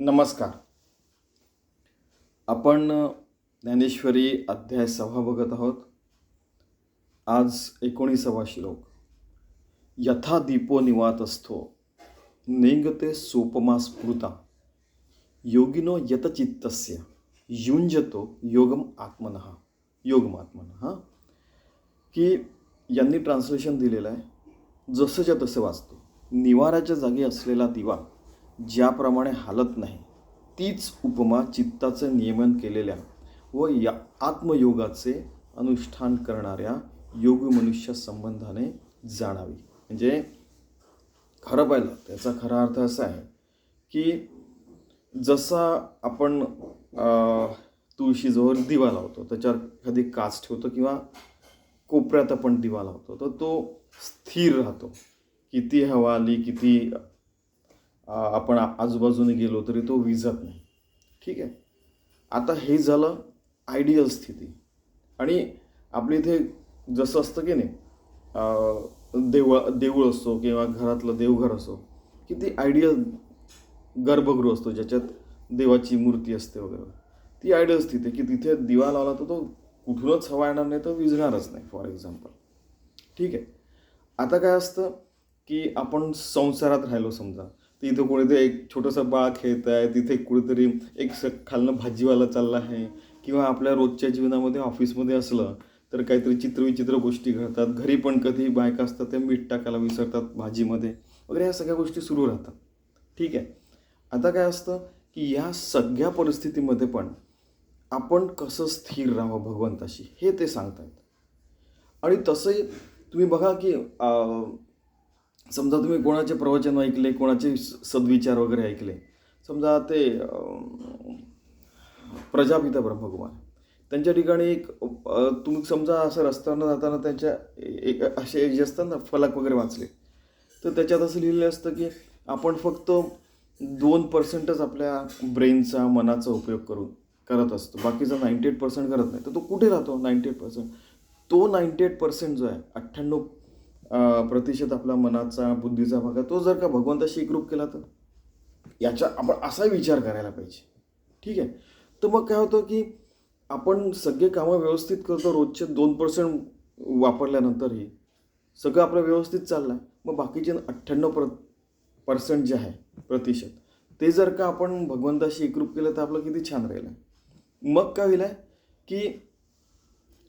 नमस्कार. आपण ज्ञानेश्वरी अध्याय सभा बघत आहोत. आज एकोणीसावा श्लोक. यथा दीपो निवात असतो नेंगते सोपमा स्फृता योगिनो यतचित्तस्य युंजतो योगम आत्मनः योगमात्मन हां? की यांनी ट्रान्सलेशन दिलेलं आहे. जसंच्या तसं वाचतो. निवाराच्या जागी असलेला दिवा ज्याप्रमाणे हालत नाही तीच उपमा चित्ताचं नियमन केलेल्या व या आत्मयोगाचे अनुष्ठान करणाऱ्या योग संबंधाने जाणावी. म्हणजे खरं पाहिलं त्याचा खरा अर्थ असा आहे की जसा आपण तुळशीजवळ दिवा लावतो त्याच्यावर कधी काच ठेवतो किंवा कोपऱ्यात आपण दिवा लावतो तर तो स्थिर राहतो. किती हवा आली किती आपण आजूबाजूने गेलो तरी तो विझत नाही. ठीक आहे? आता हे झालं आयडियल स्थिती. आणि आपल्या इथे जसं असतं की नाही देवळ देऊळ असतो किंवा घरातलं देवघर असो की ती आयडियल गर्भगृह असतो ज्याच्यात देवाची मूर्ती असते वगैरे. ती आयडियल स्थिती की तिथे दिवा लावला तर तो कुठूनच हवा येणार नाही तर विझणारच नाही फॉर एक्झाम्पल ठीक आहे? आता काय असतं की आपण संसारात राहिलो समजा तर इथं कोणीतरी एक छोटंसं बाळ खेळत आहे तिथे कुठेतरी एक स खालनं भाजीवाला चालला आहे किंवा आपल्या रोजच्या जीवनामध्ये ऑफिसमध्ये असलं तर काहीतरी चित्रविचित्र गोष्टी घडतात. घरी पण कधी बायका असतात त्या मीठ टाकायला विसरतात भाजीमध्ये. वगैरे ह्या सगळ्या गोष्टी सुरू राहतात. ठीक आहे? आता काय असतं की या सगळ्या परिस्थितीमध्ये पण आपण कसं स्थिर राहावं भगवंताशी हे ते सांगतायत आणि तसंही तुम्ही बघा की समजा तुम्ही कोणाचे प्रवचन ऐकले कोणाचे सद्विचार वगैरे ऐकले समजा ते प्रजापिता ब्रह्मकुमार. त्यांच्या ठिकाणी एक तुम्ही समजा असं रस्त्यानं जाताना त्यांच्या एक असे जे असतात ना फलक वगैरे वाचले तर त्याच्यात असं लिहिलेलं असतं की आपण फक्त दोन पर्सेंटच आपल्या ब्रेनचा मनाचा उपयोग करून करत असतो. बाकीचा नाईंटी एट पर्सेंट करत नाही. तर तो कुठे राहतो? नाईंटी एट पर्सेंट तो नाईंटी एट पर्सेंट जो आहे अठ्ठ्याण्णव प्रतिशत आपला मनाचा बुद्धीचा भाग आहे तो जर का भगवंताशी एकरूप केला तर? याचा आपण असा विचार करायला पाहिजे. ठीक आहे? तर मग काय होतं की आपण सगळे कामं व्यवस्थित करतो रोजचे दोन पर्सेंट वापरल्यानंतरही. सगळं आपलं व्यवस्थित चाललं आहे मग बाकीचे अठ्ठ्याण्णव प्र पर्सेंट जे आहे प्रतिशत ते जर का आपण भगवंताशी एकरूप केलं तर आपलं किती छान राहिलं मग काय होईल आहे की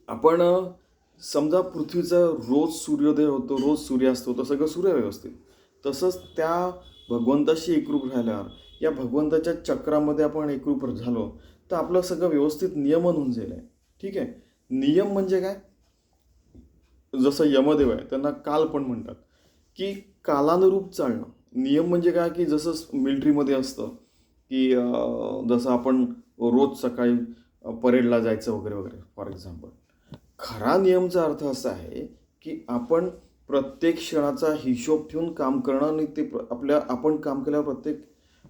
आपण समजा पृथ्वीचा रोज सूर्योदय होतो रोज सूर्यास्त होतो सगळं सूर्य व्यवस्थित तसंच त्या भगवंताशी एकरूप राहिल्यावर या भगवंताच्या चक्रामध्ये आपण एकरूप झालो तर आपलं सगळं व्यवस्थित नियमन होऊन जाईल. आहे. ठीक आहे? नियम म्हणजे काय? जसं यमदेव आहे त्यांना काल पण म्हणतात की कालानुरूप चालणं. नियम म्हणजे काय? की जसं मिलिटरीमध्ये असतं की जसं आपण रोज सकाळी परेडला जायचं वगैरे वगैरे फॉर एक्झाम्पल खरा नियमचा अर्थ असा आहे की आपण प्रत्येक क्षणाचा हिशोब ठेवून काम करणं आणि ते प्र- आपल्या आपण काम केल्यावर प्रत्येक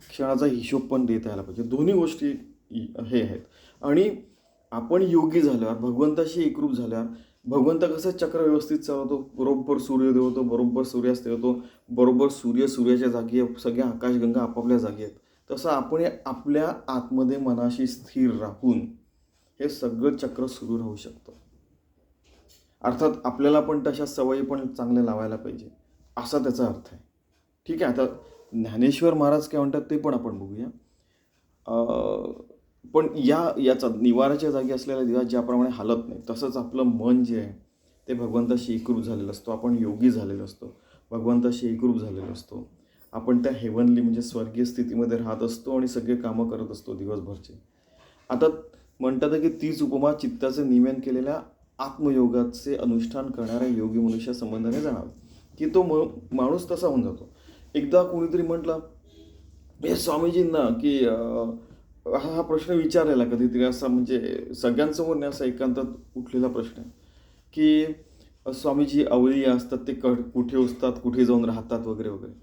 क्षणाचा हिशोब पण देता यायला पाहिजे. दोन्ही गोष्टी हे आहेत. आणि आपण योगी झाल्यावर भगवंताशी एकरूप झाल्यावर भगवंत कसं चक्र व्यवस्थित चालवतो? बरोबर सूर्योदय होतो बरोबर सूर्यास्त होतो बरोबर सूर्य सूर्याच्या जागी सगळ्या आकाशगंगा आपापल्या जागी आहेत. तसं आपण आपल्या आतमध्ये मनाशी स्थिर राहून हे सगळं चक्र सुरू राहू शकतं. अर्थात आपल्याला पण तशा सवयी पण चांगल्या लावायला पाहिजे असा त्याचा अर्थ आहे. ठीक आहे आता ज्ञानेश्वर महाराज काय म्हणतात ते पण आपण बघूया. पण या याचा निवाराच्या जागी असलेला दिवा ज्याप्रमाणे हालत नाही तसंच आपलं मन जे आहे ते भगवंताशी एकरूप झालेलं असतो. आपण योगी झालेलो असतो भगवंताशी एकरूप झालेलो असतो. आपण त्या हेवनली म्हणजे स्वर्गीय स्थितीमध्ये राहत असतो आणि सगळे कामं करत असतो दिवसभरचे. आता म्हणतात की तीच उपमा चित्ताचे नियमन केलेल्या आत्मयोगाचे अनुष्ठान करणाऱ्या योगी मनुष्या संबंधाने जाणावं. की तो म माणूस तसा होऊन जातो. एकदा कोणीतरी म्हटलं हे स्वामीजींना की हा हा प्रश्न विचारलेला कधीतरी असा म्हणजे सगळ्यांसमोर नाही असा एकांतात उठलेला प्रश्न आहे. की स्वामीजी अवळी असतात ते क कुठे असतात कुठे जाऊन राहतात वगैरे वगैरे.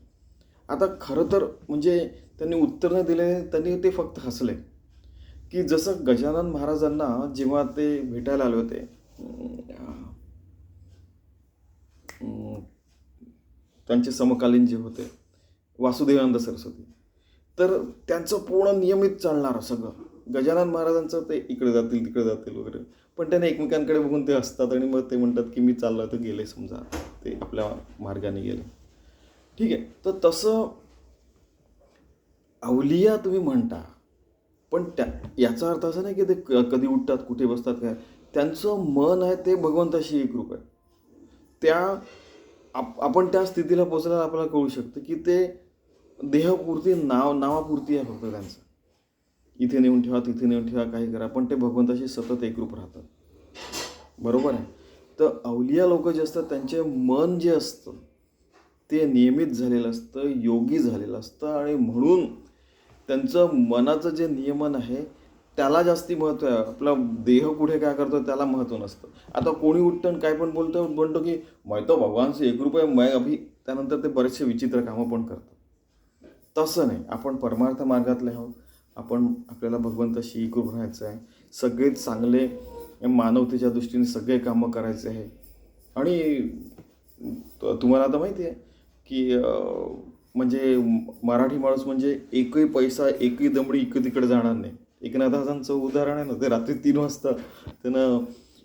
आता खरं तर म्हणजे त्यांनी उत्तर न दिले त्यांनी ते फक्त हसले. की जसं गजानन महाराजांना जेव्हा ते भेटायला आले होते त्यांचे समकालीन जे होते वासुदेवानंद सरस्वती. तर त्यांचं पूर्ण नियमित चालणार सगळं. गजानन महाराजांचं ते इकडे जातील तिकडे जातील वगैरे. पण त्याने एकमेकांकडे बघून ते असतात आणि मग ते म्हणतात की मी चाललं तर गेले समजा. ते आपल्या मार्गाने गेले. ठीक आहे. तर तसं अवलिया तुम्ही म्हणता. पण त्या याचा अर्थ असा नाही की ते कधी उठतात कुठे बसतात काय? त्यांचं मन आहे ते भगवंताशी एकरूप आहे. त्या आप आपण त्या स्थितीला पोचायला आपल्याला कळू शकतं की ते देहपुरती नाव नावापुरती आहे फक्त त्यांचं. इथे नेऊन ठेवा तिथे नेऊन ठेवा काही करा पण ते भगवंताशी सतत एकरूप राहतात. बरोबर आहे? तर अवलिया लोक जे असतात त्यांचे मन जे असतं ते नियमित झालेलं असतं योगी झालेलं असतं आणि म्हणून त्यांचं मनाचं जे नियमन आहे त्याला जास्ती महत्त्व आहे. आपला देह कुठे काय करतो त्याला महत्त्व नसतं. आता कोणी उठतं काय पण बोलतो म्हणतो की मै तो भगवानशी एक एकरूप आहे अभि त्यानंतर ते बरेचसे विचित्र कामं पण करतात. तसं नाही. आपण परमार्थ मार्गातले आहोत. आपण आपल्याला भगवंताशी एकरूप राहायचं आहे. सगळे चांगले मानवतेच्या दृष्टीने सगळे कामं करायचे आहे. आणि तुम्हाला आता माहिती आहे की म्हणजे मराठी माणूस म्हणजे एकही पैसा एकही दमडी इकडे तिकडे जाणार नाही. एकनाथदासांचं उदाहरण आहे ना ते रात्री तीन वाजता त्यानं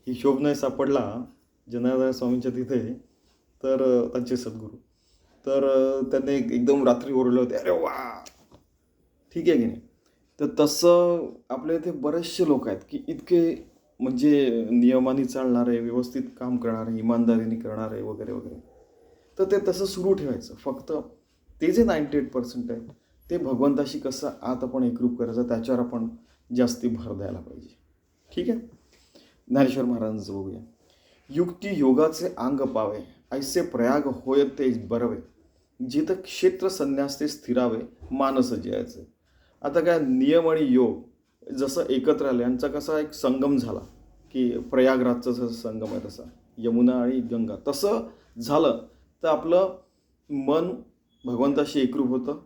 हिशोब नाही सापडला जनार्दन स्वामींच्या तिथे तर त्यांचे सद्गुरू. तर त्यांनी एक- एकदम रात्री ओरडले होते अरे वा! ठीक आहे की नाही? तर तसं आपल्या इथे बरेचसे लोक आहेत की इतके म्हणजे नियमाने चालणारे व्यवस्थित काम करणारे इमानदारीने करणारे वगैरे वगैरे. तर ते तसं सुरू ठेवायचं. फक्त ते जे नाईंटी एट पर्सेंट आहे ते भगवंताशी कसं आत आपण एकरूप करायचं त्याच्यावर आपण जास्ती भर द्यायला पाहिजे. ठीक आहे? ज्ञानेश्वर महाराजांचं बघूया. युक्ती योगाचे अंग पावे ऐसे प्रयाग होय ते बरवे. जिथं क्षेत्र संन्यास ते स्थिरावे मानस जयाचे. आता काय नियम आणि योग जसं एकत्र आलं यांचा कसा एक संगम झाला की प्रयागराजचा जसं संगम आहे तसा. यमुना आणि गंगा. तसं झालं तर आपलं मन भगवंताशी एकरूप होतं.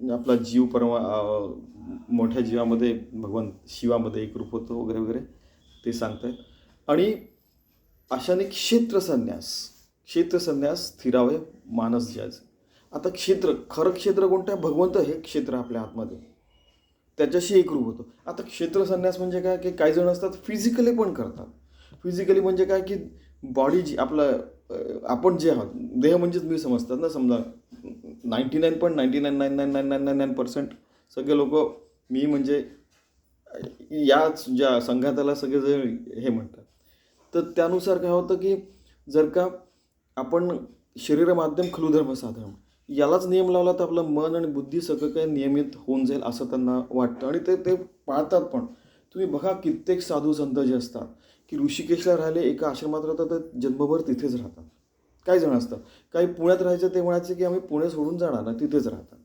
आपला जीव परमा मोठ्या जीवामध्ये भगवंत शिवामध्ये एकरूप होतो वगैरे वगैरे ते सांगतायत. आणि अशाने क्षेत्र संन्यास क्षेत्र संन्यास मानस ज्याचं आता क्षेत्र खरं क्षेत्र कोणतं आहे? भगवंत हे क्षेत्र आपल्या आतमध्ये. त्याच्याशी एकरूप होतो. आता क्षेत्र संन्यास म्हणजे काय? की काही जण असतात फिजिकली पण करतात. फिजिकली म्हणजे काय? की बॉडी जी आपलं आपण जे आहोत देह म्हणजेच मी समजतात ना समजा ninety nine point ninety nine nine nine nine nine nine nine percent सगळे लोक मी म्हणजे याच ज्या संघाताला सगळे जे हे म्हणतात तर त्यानुसार काय होतं की जर का आपण शरीर माध्यम खलुधर्म साधारण यालाच नियम लावला तर आपलं मन आणि बुद्धी सगळं काही नियमित होऊन जाईल असं त्यांना वाटतं आणि ते ते पाळतात पण तुम्ही बघा कित्येक साधू संत जे असतात की ऋषिकेशला राहिले एका आश्रमात राहतात तर जन्मभर तिथेच राहतात काही जण असतात काही पुण्यात राहायचं ते म्हणायचे की आम्ही पुणे सोडून जाणार ना तिथेच राहतात.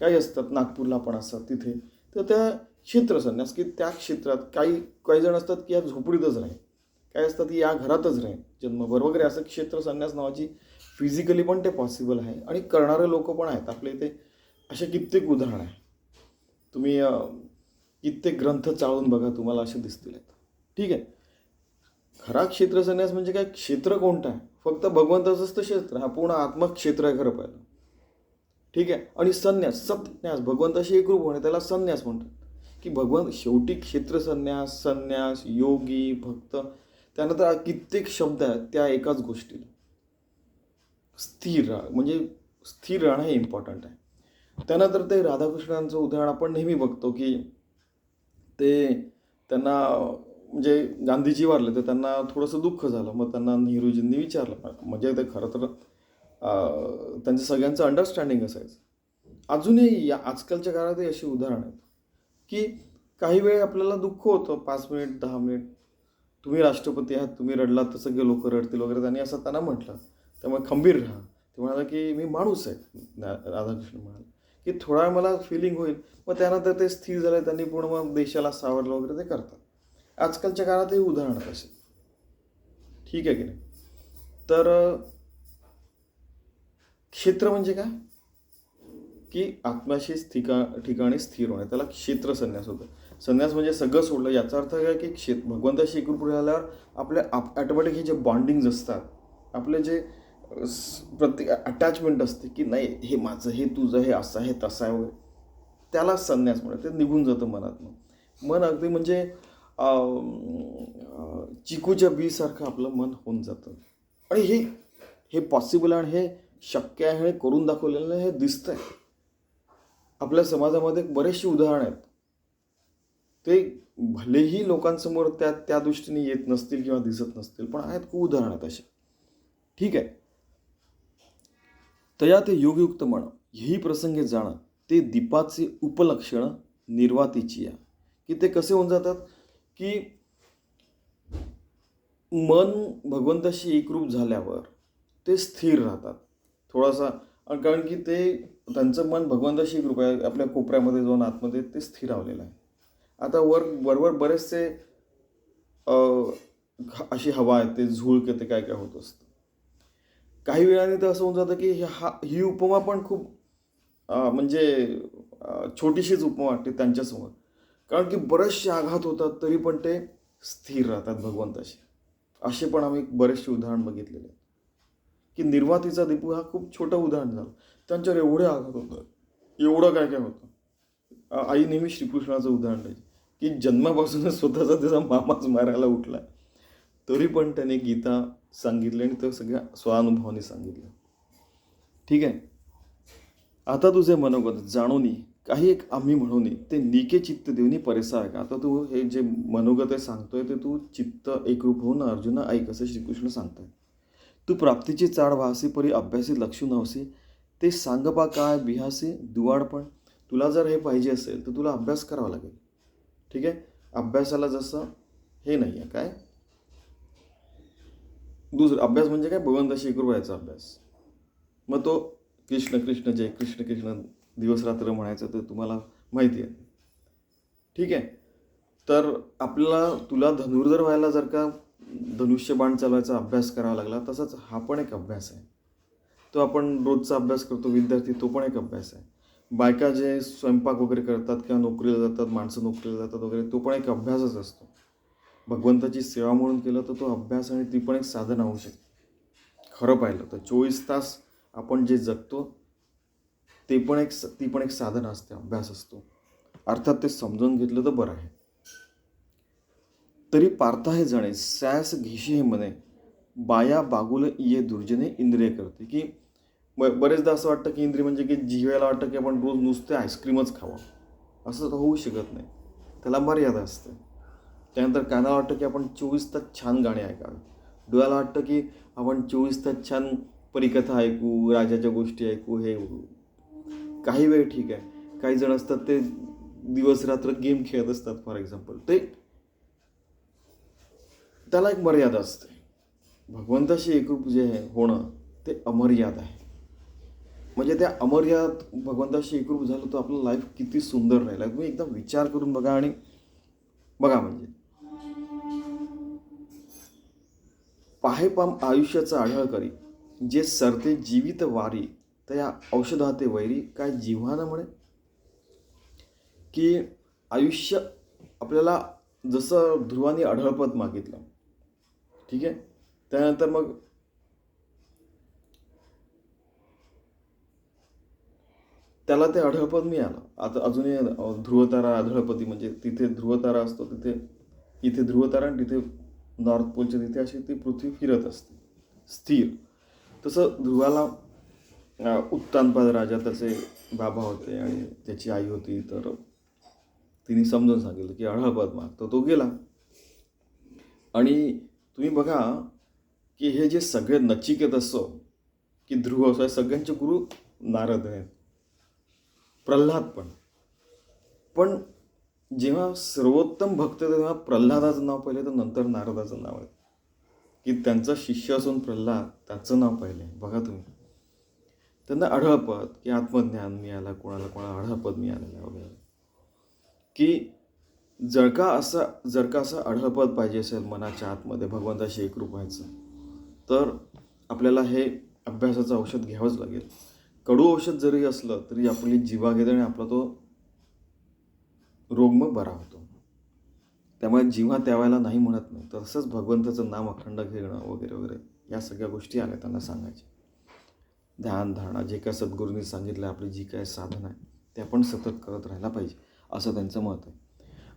काही असतात नागपूरला पण असतात तिथे. तर त्या क्षेत्र संन्यास की त्या क्षेत्रात काही काही जण असतात की या झोपडीतच राहील. काय असतात की या घरातच राहील. जन्मभर वगैरे असं क्षेत्र संन्यास नावाची फिजिकली पण ते पॉसिबल आहे. आणि करणारे लोक पण आहेत. आपल्या इथे असे कित्येक उदाहरण आहे तुम्ही कित्येक ग्रंथ चाळून बघा तुम्हाला असे दिसतील आहेत. ठीक आहे? खरा क्षेत्र संन्यास म्हणजे काय? क्षेत्र कोणतं आहे? फक्त भगवंताचंच तर क्षेत्र हा पूर्ण आत्मक्षेत्र आहे खरं पाहिलं. ठीक आहे? आणि संन्यास सत्न्यास भगवंताशी एकरूप होणे त्याला संन्यास म्हणतात. की भगवंत शेवटी क्षेत्र संन्यास संन्यास योगी भक्त त्यानंतर कित्येक शब्द आहेत त्या एकाच गोष्टीला. स्थिर म्हणजे स्थिर राहणं हे इम्पॉर्टंट आहे. त्यानंतर ते राधाकृष्णांचं उदाहरण आपण नेहमी बघतो की ते त्यांना म्हणजे गांधीजी वारले तर त्यांना थोडंसं दुःख झालं. मग त्यांना नेहरूजींनी विचारलं. म्हणजे ते खरं तर त्यांचं सगळ्यांचं अंडरस्टँडिंग असायचं. अजूनही या आजकालच्या काळातही अशी उदाहरणं आहेत की काही वेळ आपल्याला दुःख होतं. पाच मिनिट दहा मिनिट तुम्ही राष्ट्रपती आहात तुम्ही रडलात तर सगळे लोक रडतील वगैरे. त्यांनी असं त्यांना म्हटलं. त्यामुळे खंबीर राहा. ते म्हणाला की मी माणूस आहे. राधाकृष्ण म्हणाले की थोडा मला फिलिंग होईल. मग त्यानंतर ते स्थिर झालं त्यांनी पूर्ण मग देशाला सावरलं वगैरे ते करतात. आजकालच्या काळात हे उदाहरण कसे? ठीक आहे की नाही? तर क्षेत्र म्हणजे काय? की आत्म्याशी ठिका ठिकाणी स्थिर होणे. त्याला क्षेत्र संन्यास होतं. संन्यास म्हणजे सगळं सोडलं. याचा अर्थ काय की क्षेत्र भगवंताशी एकरूप आपल्या आप ॲटोमॅटिक हे जे बॉन्डिंग्ज असतात आपले जे प्रत्येक अटॅचमेंट असते की नाही हे माझं हे तुझं हे असं आहे तसं आहे वगैरे. त्याला संन्यास म्हणत ते निघून जातं मनातनं. मन अगदी म्हणजे चिकूच्या बीसारखं आपलं मन होऊन जातं. आणि हे हे पॉसिबल आणि हे शक्य आहे हे करून दाखवलेलं आहे, हे दिसतंय. आपल्या समाजामध्ये बरेचशी उदाहरणं आहेत. ते भलेही लोकांसमोर त्या त्या दृष्टीने येत नसतील किंवा दिसत नसतील पण आहेत खूप उदाहरणं आहेत अशी. ठीक आहे. तया ते योगयुक्त म्हण हेही प्रसंगे जाणं ते दीपाचे उपलक्षणं निर्वातीची या की ते कसे होऊन जातात? की मन भगवंताशी एकरूप झाल्यावर ते स्थिर राहतात. थोडासा कारण की ते त्यांचं मन भगवंताशी एकरूप आहे आपल्या कोपऱ्यामध्ये जाऊन आतमध्ये ते स्थिरावलेलं आहे. आता वर वरवर बरेचसे अशी हवा आहे ते झुळके ते काय काय होत असतं. काही वेळाने तर असं होऊन जातं की हा ही उपमा पण खूप म्हणजे छोटीशीच उपमा वाटते त्यांच्यासमोर. कारण की बरेचसे आघात होतात तरी पण ते स्थिर राहतात भगवंताशी असे. पण आम्ही बरेचसे उदाहरण बघितलेले आहेत. की निर्वातीचा दीपू हा खूप छोटं उदाहरण झालं. त्यांच्यावर एवढे आघात होतात. एवढं काय काय होतं? आई नेहमी श्रीकृष्णाचं उदाहरण द्यायची. की जन्मापासूनच स्वतःचा त्याचा मामाच मारायला उठला तरी पण त्याने गीता सांगितली आणि तो सगळ्या स्वानुभवाने सांगितलं ठीक आहे? आता तुझे मनोगत जाणून काही एक आम्ही म्हणून ते निके चित्त देऊनी परेसा आहे का? आता तू हे जे मनोगत आहे सांगतोय ते तू चित्त एकरूप होऊन अर्जुना ऐक असं श्रीकृष्ण सांगताय तू प्राप्तीची चाड वाहसी परी अभ्यासी लक्ष नवसी ते सांगपा काय बिहासी दुवाडपण. तुला जर हे पाहिजे असेल तर तुला अभ्यास करावा लागेल. ठीक आहे? अभ्यासाला जसं हे नाही आहे काय? दुसरं अभ्यास म्हणजे काय? भगवंताशी एकरूप व्हायचा अभ्यास. मग तो कृष्ण कृष्ण जय कृष्ण कृष्ण दिवस रात्र म्हणायचं तर तुम्हाला माहिती आहे. ठीक आहे? तर आपल्याला तुला धनुर्धर व्हायला जर का धनुष्यबाण चालवायचा अभ्यास करावा लागला तसाच हा पण एक अभ्यास आहे. तो आपण रोजचा अभ्यास करतो विद्यार्थी तो पण एक अभ्यास आहे. बायका जे स्वयंपाक वगैरे करतात किंवा नोकरीला जातात माणसं नोकरीला जातात वगैरे तो पण एक अभ्यासच असतो. भगवंताची सेवा म्हणून केलं तर तो अभ्यास आणि ती पण एक साधन होऊ शकते. खरं पाहिलं तर चोवीस तास आपण जे जगतो ते पण एक ती पण एक साधन असते अभ्यास असतो. अर्थात ते समजून घेतलं तर बरं आहे. तरी पार्था हे जाणे सॅस घेशी हे म्हणे बाया बागुल ये दुर्जने इंद्रिय करते. की ब- बरेचदा असं वाटतं की इंद्रिय म्हणजे की जिव्याला वाटतं की आपण रोज नुसते आईस्क्रीमच खावं. असं तर होऊ शकत नाही. त्याला मर्यादा असते. त्यानंतर कानाला वाटतं की आपण चोवीस तास छान गाणे ऐकावे. डोळ्याला वाटतं की आपण चोवीस तास छान परिकथा ऐकू राजाच्या गोष्टी ऐकू हे काही वेळ ठीक आहे. काही जण असतात ते दिवस रात्र गेम खेळत असतात फॉर एक्झाम्पल ते त्याला एक मर्यादा असते. भगवंताशी एकरूप जे आहे होणं ते अमर्याद आहे. म्हणजे त्या अमर्याद भगवंताशी एकरूप झालं तर आपलं लाईफ किती सुंदर राहील. तुम्ही एकदा विचार करून बघा आणि बघा म्हणजे. पाहे पाम आयुष्याचं आढळ करी. जे सरते जीवित वारी त्या औषधाते वैरी काय जिव्हानामुळे म्हणे? की आयुष्य आपल्याला जसं ध्रुवाने आढळपद मागितलं ठीक आहे? त्यानंतर मग त्याला ते अढळपद मिळालं. आता अजूनही ध्रुवतारा आढळपती म्हणजे तिथे ध्रुवतारा असतो तिथे इथे ध्रुवतारा आणि तिथे नॉर्थ पोलच्या तिथे अशी ती पृथ्वी फिरत असते स्थिर. तसं ध्रुवाला उत्तानपाद राजा त्याचे बाबा होते आणि त्याची आई होती तर तिने समजून सांगितलं की अढळपद माग. तर तो गेला. आणि तुम्ही बघा की हे जे सगळे नचिकेत असो की ध्रुव असो हे सगळ्यांचे गुरु नारद आहेत. प्रल्हाद पण. पण जेव्हा सर्वोत्तम भक्त तेव्हा प्रल्हादाचं नाव पहिले तर नंतर नारदाचं नाव आहे. की त्यांचा शिष्य असून प्रल्हाद त्याचं नाव पहिले. बघा तुम्ही. त्यांना आढळपद की आत्मज्ञान मिळालं कोणाला कोणाला आढळपद मिळालेलं आहे वगैरे. की जर का असं जर का असं आढळपद पाहिजे असेल मनाच्या आतमध्ये भगवंताशी एकरूप व्हायचं तर आपल्याला हे अभ्यासाचं औषध घ्यावंच लागेल. कडू औषध जरी असलं तरी आपली जीवा घेते आणि आपला तो रोग मग बरा होतो. त्यामुळे जीवा त्यावेळेला नाही म्हणत नाही. तसंच भगवंताचं नाम अखंड घेणं वगैरे वगैरे या सगळ्या गोष्टी आल्या त्यांना सांगायच्या. ध्यानधारणा जे काय सद्गुरूंनी सांगितलं आपली जी काय साधना आहे ते आपण सतत करत राहायला पाहिजे असं त्यांचं मत आहे.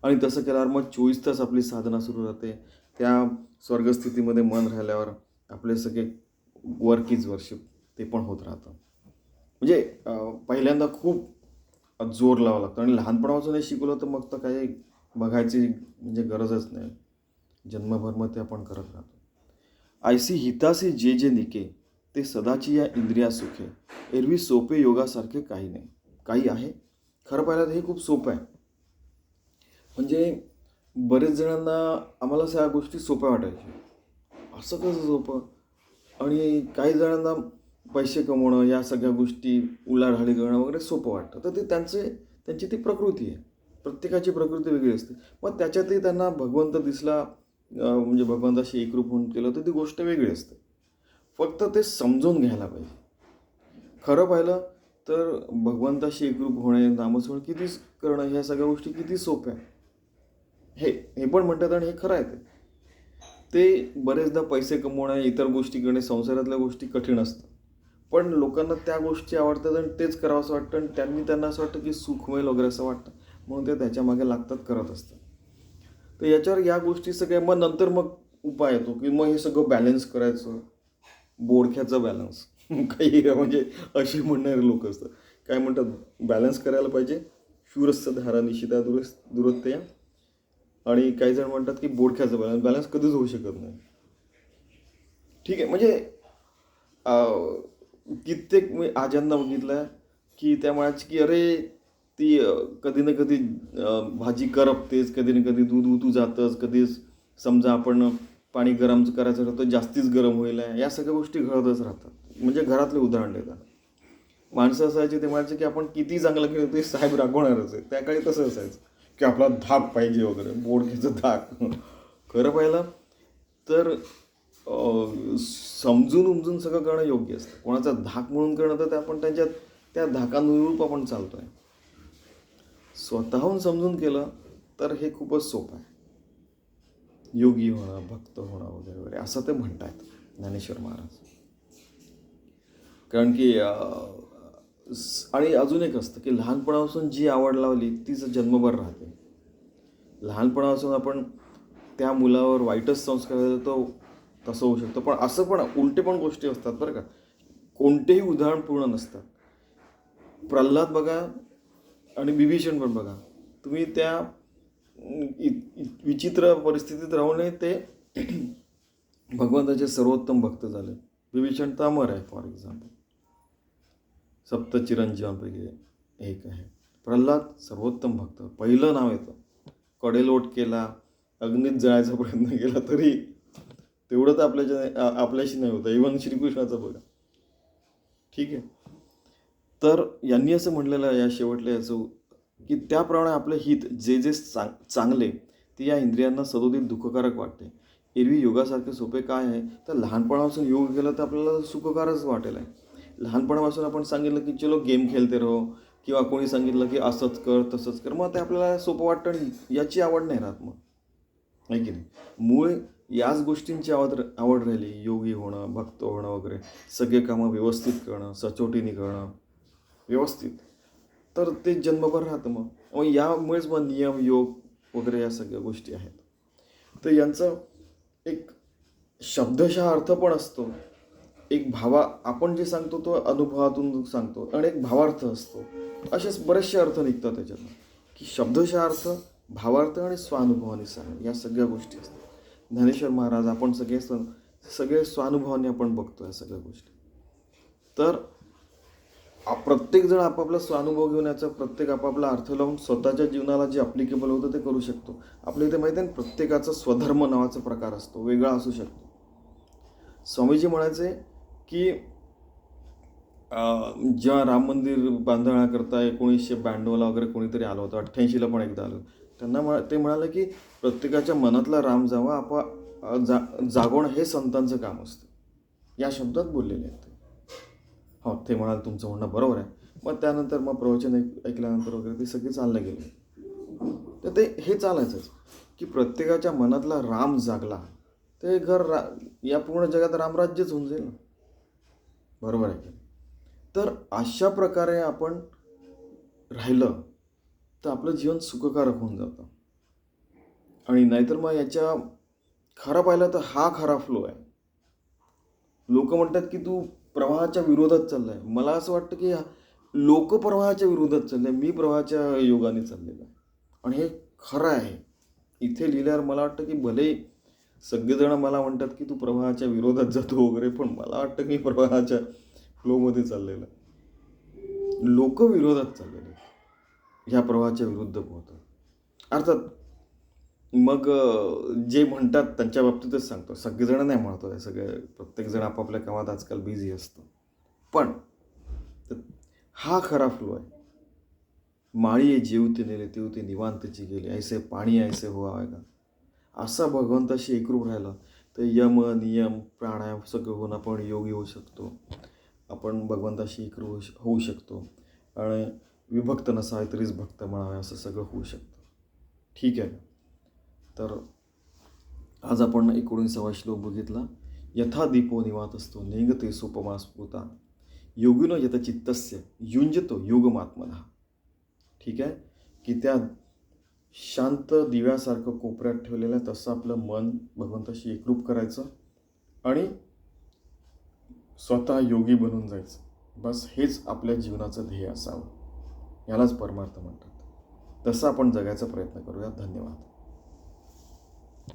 आणि तसं केल्यावर मग चोवीस तास आपली साधना सुरू राहते. त्या स्वर्गस्थितीमध्ये मन राहिल्यावर आपले सगळे वर्कीज वर्शिप ते पण होत राहतं. म्हणजे पहिल्यांदा खूप जोर लावा लागतो. आणि लहानपणापासून हे शिकवलं तर मग तर काही बघायची म्हणजे गरजच नाही. जन्मभर मग ते आपण करत राहतो. आयसी हितासी जे जे निके ते सदाची या इंद्रिया सुखे एरवी सोपे योगासारखे काही नाही. काही आहे. खरं पाहिलं तर हे खूप सोपं आहे. म्हणजे बरेच जणांना आम्हाला सगळ्या गोष्टी सोप्या वाटायच्या. असं कसं सोपं? आणि काही जणांना पैसे कमवणं या सगळ्या गोष्टी उलाढाली करणं वगैरे सोपं वाटतं. तर ते त्यांचे त्यांची ती प्रकृती आहे. प्रत्येकाची प्रकृती वेगळी असते. मग त्याच्यातही त्यांना भगवंत दिसला म्हणजे भगवंताशी एकरूप होऊन केलं तर ती गोष्ट वेगळी असते. फक्त ते समजून घ्यायला पाहिजे. खरं पाहिलं तर भगवंताशी एकरूप होणे नामस्मरण किती करणं ह्या सगळ्या गोष्टी किती सोप्या हे हे पण म्हणतात आणि हे खरं आहे ते. ते बरेचदा पैसे कमवणं इतर गोष्टी करणे संसारातल्या गोष्टी कठीण असतात. पण लोकांना त्या गोष्टी आवडतात आणि तेच करावं असं वाटतं आणि त्यांनी त्यांना असं वाटतं की सुख होईल वगैरे असं वाटतं. म्हणून ते त्याच्यामागे लागतात करत असतात. तर याच्यावर या गोष्टी सगळ्या मग नंतर मग उपाय येतो की मग हे सगळं बॅलन्स करायचं. बोडख्याचा बॅलन्स काही म्हणजे असे म्हणणारे लोक असतात. काय म्हणतात? बॅलन्स करायला पाहिजे. शूरस्थ धारा निशिता दुरस् दुरत्या आणि काही जण म्हणतात की बोडख्याचा बॅलन्स बॅलन्स कधीच होऊ शकत नाही. ठीक आहे. म्हणजे कित्येक मी आजांना बघितलं की त्या म्हणायची की अरे ती कधी ना कधी भाजी करपतेच कधी ना कधी दूध उतू जातंच कधीच समजा आपण पाणी गरम करायचं राहतं जास्तीच गरम होईल आहे. या सगळ्या गोष्टी घडतच राहतात. म्हणजे घरातले उदाहरण देतात. माणसं असायची ते म्हणायचे की आपण किती चांगलं केलं ते साहेब रागवणारच आहे त्या काळी तसं असायचं की आपला धाक पाहिजे वगैरे बोडक्याचं धाक. खरं पाहिलं तर समजून उमजून सगळं करणं योग्य असतं. कोणाचा धाक म्हणून करणं तर ते आपण त्यांच्या त्या धाकानुरूप आपण चालतो आहे स्वतःहून समजून केलं तर हे खूपच सोपं आहे. योगी होणं भक्त होणं वगैरे वगैरे असं ते म्हणत आहेत ज्ञानेश्वर महाराज. कारण की आणि अजून एक असतं की लहानपणापासून जी आवड लावली तीच जन्मभर राहते. लहानपणापासून आपण त्या मुलावर वाईटच संस्कार तो तसं होऊ शकतो. पण असं पण उलटे पण गोष्टी असतात बरं का. कोणतेही उदाहरण पूर्ण नसतात. प्रल्हाद बघा आणि बिभीषण पण बघा. तुम्ही त्या विचित्र परिस्थितीत राहूनही ते भगवंताचे सर्वोत्तम भक्त झाले. विभीषण तामर आहे फॉर एक्झाम्पल सप्तचिरंजीवांपैकी एक आहे. प्रल्हाद सर्वोत्तम भक्त. पहिलं नाव येतं. कडेलोट केला अग्नीत जळायचा प्रयत्न केला तरी तेवढं तर आपल्याच्या आपल्याशी नाही होतं. इवन श्रीकृष्णाचं बघा. ठीक आहे. तर यांनी असं म्हणलेलं या शेवटल्या याचं की त्याप्रमाणे आपलं हित जे जे चांग चांगले ते या इंद्रियांना सदोदित दुःखकारक वाटते. एरवी योगासारखे सोपे काय आहे? तर लहानपणापासून योग केलं तर आपल्याला सुखकारच वाटेल आहे. लहानपणापासून आपण सांगितलं की चलो गेम खेळते राहो किंवा कोणी सांगितलं की असंच कर तसंच कर मग ते आपल्याला सोपं वाटतं आणि याची आवड नाही राहत मग. आहे की नाही? मूळ याच गोष्टींची आवड आवड राहिली योगी होणं भक्त होणं वगैरे सगळे कामं व्यवस्थित करणं सचोटीने करणं व्यवस्थित. तर ते जन्मभर राहतं मग. मग यामुळेच मग नियम योग वगैरे या सगळ्या गोष्टी आहेत. तर यांचं एक शब्दशः अर्थ पण असतो. एक भावा आपण जे सांगतो तो अनुभवातून सांगतो आणि एक भावार्थ असतो. असेच बरेचसे अर्थ निघतात त्याच्यातून. की शब्दशः अर्थ भावार्थ आणि स्वानुभवाने सांग या सगळ्या गोष्टी असतात. ज्ञानेश्वर महाराज आपण सगळे सण सगळे स्वानुभवाने आपण बघतो या सगळ्या गोष्टी. तर प्रत्येकजण आपापला स्वानुभव घेऊन याचा प्रत्येक आपापला अर्थ लावून स्वतःच्या जीवनाला जे अप्लिकेबल होतं ते करू शकतो. आपल्या इथे माहिती आहे ना प्रत्येकाचा स्वधर्म नावाचा प्रकार असतो वेगळा असू शकतो. स्वामीजी म्हणायचे की जेव्हा राम मंदिर बांधण्याकरता एकोणीसशे ब्याण्णवला वगैरे कोणीतरी आलं होतं अठ्ठ्याऐंशीला पण एकदा आलं त्यांना म्हणा ते म्हणाले की प्रत्येकाच्या मनातला राम जावा आपा जा जागवणं हे संतांचं काम असतं. या शब्दात बोललेले आहेत हो ते म्हणाल तुमचं म्हणणं बरोबर आहे. मग त्यानंतर मग प्रवचन ऐक ऐकल्यानंतर वगैरे ते सगळे चाललं गेले. तर ते हे चालायचंच की प्रत्येकाच्या मनातला राम जागला ते घर रा या पूर्ण जगात रामराज्यच होऊन जाईल. ना बरोबर आहे की तर अशा प्रकारे आपण राहिलं तर आपलं जीवन सुखकारक होऊन जातं. आणि नाहीतर मग याच्या खरा पाहिलं तर हा खरा फ्लो आहे. लोक म्हणतात की तू प्रवाहाच्या विरोधात चाललाय. मला असं वाटतं की लोक प्रवाहाच्या विरोधात चालले मी प्रवाहाच्या योगाने चाललेलं आहे. आणि हे खरं आहे. इथे लिहिल्यावर मला वाटतं की भले सगळेजण मला म्हणतात की तू प्रवाहाच्या विरोधात जातो वगैरे पण मला वाटतं की प्रवाहाच्या फ्लोमध्ये चाललेलं आहे. लोक विरोधात चाललेले ह्या प्रवाहाच्या विरुद्ध पोहतात अर्थात मग जे म्हणतात त्यांच्या बाबतीतच सांगतो. सगळेजण नाही म्हणतो आहे सगळे. प्रत्येकजण आपापल्या कामात आजकाल बिझी असतो. पण हा खरा फ्लो आहे. माळी जेवते नेले तेवते निवांतची गेली. ऐसे पाणी ऐसे हो का असा भगवंताशी एकरूप राहिला तर यम नियम प्राणायाम सगळं होऊन आपण योगी होऊ शकतो. आपण भगवंताशी एकरूप होऊ श- होऊ शकतो. आणि विभक्त नसावे तरीच भक्त म्हणावे असं सगळं होऊ शकतं. ठीक आहे. तर आज आपण एकोणीसावा श्लोक बघितला. यथा दीपो निवात असतो नेंगते सोपमा स्फुता योगिनो यथ चित्तस्य युंजतो योगमात्मना. ठीक आहे? की त्या शांत दिव्यासारखं कोपऱ्यात ठेवलेलं आहे तसं आपलं मन भगवंताशी एकरूप करायचं आणि स्वतः योगी बनून जायचं. बस हेच आपल्या जीवनाचं ध्येय असावं. यालाच परमार्थ म्हणतात. तसं आपण जगायचा प्रयत्न करूया. धन्यवाद.